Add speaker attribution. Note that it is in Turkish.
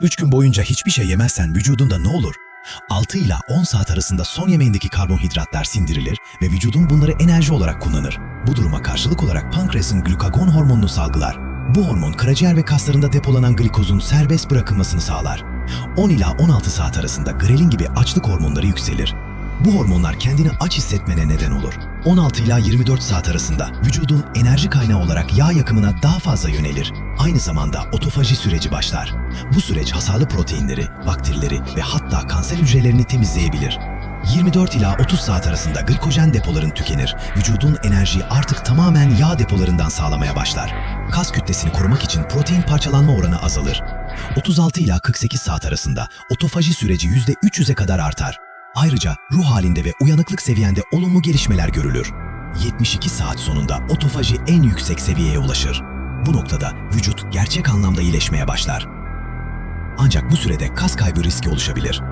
Speaker 1: 3 gün boyunca hiçbir şey yemezsen vücudunda ne olur? 6 ila 10 saat arasında son yemeğindeki karbonhidratlar sindirilir ve vücudun bunları enerji olarak kullanır. Bu duruma karşılık olarak pankreasın glukagon hormonunu salgılar. Bu hormon karaciğer ve kaslarında depolanan glikozun serbest bırakılmasını sağlar. 10 ila 16 saat arasında grelin gibi açlık hormonları yükselir. Bu hormonlar kendini aç hissetmene neden olur. 16 ila 24 saat arasında vücudun enerji kaynağı olarak yağ yakımına daha fazla yönelir. Aynı zamanda otofaji süreci başlar. Bu süreç hasarlı proteinleri, bakterileri ve hatta kanser hücrelerini temizleyebilir. 24 ila 30 saat arasında glikojen depoların tükenir. Vücudun enerjiyi artık tamamen yağ depolarından sağlamaya başlar. Kas kütlesini korumak için protein parçalanma oranı azalır. 36 ila 48 saat arasında otofaji süreci %300'e kadar artar. Ayrıca ruh halinde ve uyanıklık seviyende olumlu gelişmeler görülür. 72 saat sonunda otofaji en yüksek seviyeye ulaşır. Bu noktada vücut gerçek anlamda iyileşmeye başlar. Ancak bu sürede kas kaybı riski oluşabilir.